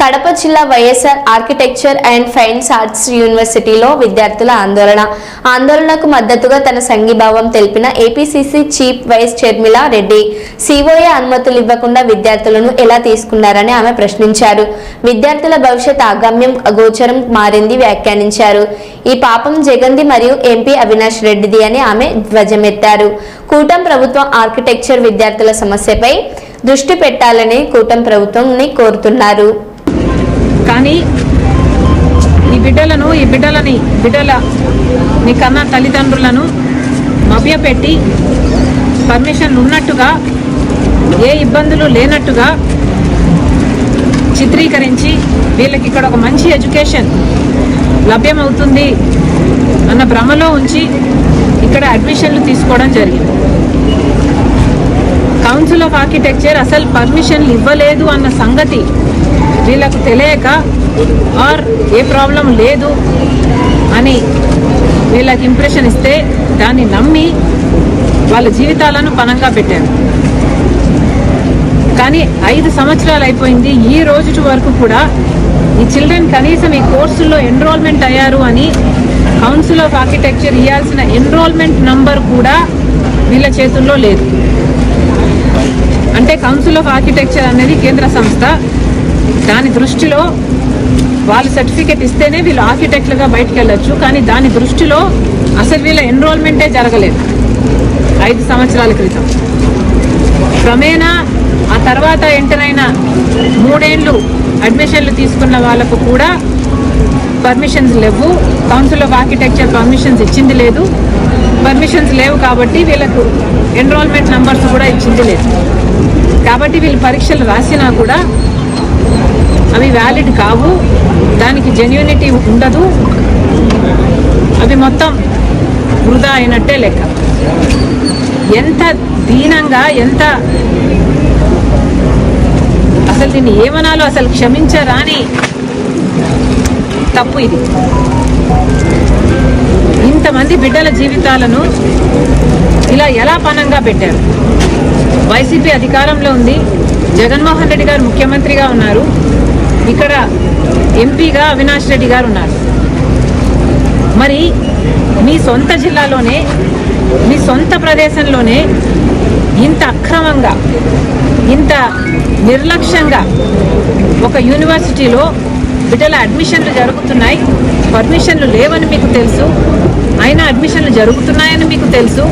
కడప జిల్లా YSR architecture and fine arts యూనివర్సిటీలో విద్యార్థుల ఆందోళన. ఆందోళనకు మద్దతుగా తన సంఘీభావం తెలిపిన APCC chief YS Sharmila Reddy. COA అనుమతులు ఇవ్వకుండా విద్యార్థులను ఎలా తీసుకున్నారని ఆమె ప్రశ్నించారు. విద్యార్థుల భవిష్యత్ ఆగమ్యం అగోచరం మారింది వ్యాఖ్యానించారు. ఈ పాపం జగంది మరియు ఎంపీ అవినాష్ రెడ్డిది అని ఆమె ధ్వజమెత్తారు. కూటం ప్రభుత్వం ఆర్కిటెక్చర్ విద్యార్థుల సమస్యపై దృష్టి పెట్టాలని కూటం ప్రభుత్వంని కోరుతున్నారు. కానీ ఈ బిడ్డలను ఈ బిడ్డలని బిడ్డల నీ కన్నా తల్లిదండ్రులను మభ్యపెట్టి పర్మిషన్ ఉన్నట్టుగా ఏ ఇబ్బందులు లేనట్టుగా చిత్రీకరించి వీళ్ళకి ఇక్కడ ఒక మంచి ఎడ్యుకేషన్ లభ్యమవుతుంది అన్న భ్రమలో ఉంచి ఇక్కడ అడ్మిషన్లు తీసుకోవడం జరిగింది. కౌన్సిల్ ఆఫ్ ఆర్కిటెక్చర్ అసలు పర్మిషన్లు ఇవ్వలేదు అన్న సంగతి వీళ్ళకు తెలియక ఆర్ ఏ ప్రాబ్లం లేదు అని వీళ్ళకి ఇంప్రెషన్ ఇస్తే దాన్ని నమ్మి వాళ్ళ జీవితాలను పనంగా పెట్టారు. కానీ ఐదు సంవత్సరాలు అయిపోయింది ఈ రోజు వరకు కూడా ఈ చిల్డ్రన్ కనీసం ఈ కోర్సుల్లో ఎన్రోల్మెంట్ అయ్యారు అని కౌన్సిల్ ఆఫ్ ఆర్కిటెక్చర్ ఇవ్వాల్సిన ఎన్రోల్మెంట్ నంబర్ కూడా వీళ్ళ చేతుల్లో లేదు. అంటే కౌన్సిల్ ఆఫ్ ఆర్కిటెక్చర్ అనేది కేంద్ర సంస్థ. దాని దృష్టిలో వాళ్ళు సర్టిఫికేట్ ఇస్తేనే వీళ్ళు ఆర్కిటెక్ట్లుగా బయటకు వెళ్ళొచ్చు కానీ దాని దృష్టిలో అసలు వీళ్ళ ఎన్రోల్మెంటే జరగలేదు. ఐదు సంవత్సరాల క్రితం. క్రమేణా ఆ తర్వాత ఎంటర్ అయిన మూడేళ్ళు అడ్మిషన్లు తీసుకున్న వాళ్ళకు కూడా పర్మిషన్స్ లేవు. కౌన్సిల్ ఆఫ్ ఆర్కిటెక్చర్ పర్మిషన్స్ ఇచ్చింది లేదు. పర్మిషన్స్ లేవు కాబట్టి వీళ్ళకు ఎన్రోల్మెంట్ నంబర్స్ కూడా ఇచ్చింది లేదు. కాబట్టి వీళ్ళు పరీక్షలు రాసినా కూడా అవి వ్యాలిడ్ కావు. దానికి జెన్యూనిటీ ఉండదు. అవి మొత్తం వృధా అయినట్టే లెక్క. ఎంత దీనంగా ఎంత అసలు దీన్ని ఏమనాలో అసలు క్షమించరాని తప్పు ఇది. మంది బిడ్డల జీవితాలను ఇలా ఎలా పనంగా పెట్టారు? వైసీపీ అధికారంలో ఉంది. జగన్మోహన్ రెడ్డి గారు ముఖ్యమంత్రిగా ఉన్నారు. ఇక్కడ ఎంపీగా అవినాష్ రెడ్డి గారు ఉన్నారు. మరి మీ సొంత జిల్లాలోనే మీ సొంత ప్రదేశంలోనే ఇంత అక్రమంగా ఇంత నిర్లక్ష్యంగా ఒక యూనివర్సిటీలో బిడ్డల అడ్మిషన్లు జరుగుతున్నాయి. పర్మిషన్లు లేవని మీకు తెలుసు. అయినా అడ్మిషన్లు జరుగుతున్నాయని మీకు తెలుసు.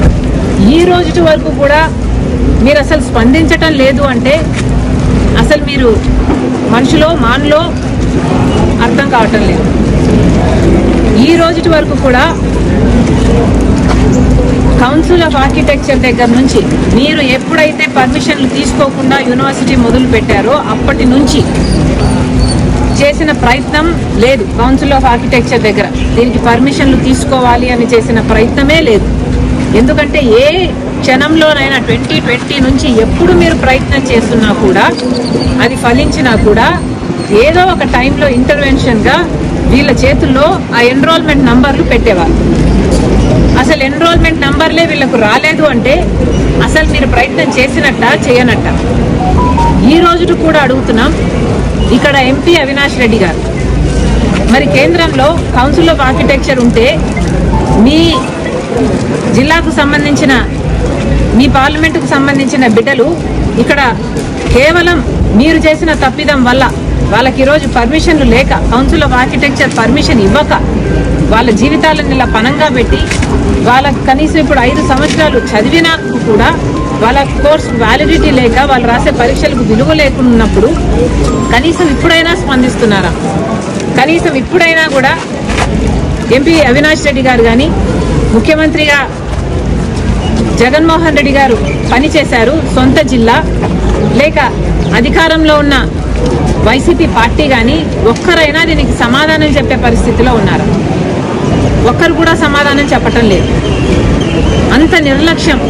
ఈ రోజు వరకు కూడా మీరు అసలు స్పందించటం లేదు అంటే అసలు మీరు మనుషులో మానులో అర్థం కావటం లేదు. ఈ రోజు వరకు కూడా కౌన్సిల్ ఆఫ్ ఆర్కిటెక్చర్ దగ్గర నుంచి మీరు ఎప్పుడైతే పర్మిషన్లు తీసుకోకుండా యూనివర్సిటీ మొదలు పెట్టారో అప్పటి నుంచి చేసిన ప్రయత్నం లేదు. కౌన్సిల్ ఆఫ్ ఆర్కిటెక్చర్ దగ్గర దీనికి పర్మిషన్లు తీసుకోవాలి అని చేసిన ప్రయత్నమే లేదు. ఎందుకంటే ఏ క్షణంలోనైనా ట్వంటీ ట్వంటీ నుంచి ఎప్పుడు మీరు ప్రయత్నం చేస్తున్నా కూడా అది ఫలించినా కూడా ఏదో ఒక టైంలో ఇంటర్వెన్షన్గా వీళ్ళ చేతుల్లో ఆ ఎన్రోల్మెంట్ నంబర్లు పెట్టేవారు అసలు ఎన్రోల్మెంట్ నంబర్లే వీళ్ళకు రాలేదు అంటే అసలు మీరు ప్రయత్నం చేసినట్ట చేయనట్ట? ఈ రోజు కూడా అడుగుతున్నాం ఇక్కడ ఎంపీ అవినాష్ రెడ్డి గారు. మరి కేంద్రంలో కౌన్సిల్ ఆఫ్ ఆర్కిటెక్చర్ ఉంటే మీ జిల్లాకు సంబంధించిన మీ పార్లమెంటుకు సంబంధించిన బిడ్డలు ఇక్కడ కేవలం మీరు చేసిన తప్పిదం వల్ల వాళ్ళకి ఈరోజు పర్మిషన్లు లేక కౌన్సిల్ ఆఫ్ ఆర్కిటెక్చర్ పర్మిషన్ ఇవ్వక వాళ్ళ జీవితాలను ఇలా పనంగా పెట్టి వాళ్ళకి కనీసం ఇప్పుడు ఐదు సంవత్సరాలు చదివినా కూడా వాళ్ళ కోర్స్ వ్యాలిడిటీ లేక వాళ్ళు రాసే పరీక్షలకు విలువ లేకున్నప్పుడు కనీసం ఇప్పుడైనా స్పందిస్తున్నారా? కనీసం ఇప్పుడైనా కూడా ఎంపీ అవినాష్ రెడ్డి గారు కానీ ముఖ్యమంత్రిగా జగన్మోహన్ రెడ్డి గారు పనిచేశారు సొంత జిల్లా లేక అధికారంలో ఉన్న వైసీపీ పార్టీ కానీ ఒక్కరైనా దీనికి సమాధానం చెప్పే పరిస్థితిలో ఉన్నారు? ఒక్కరు కూడా సమాధానం చెప్పటం లేదు. అంత నిర్లక్ష్యం.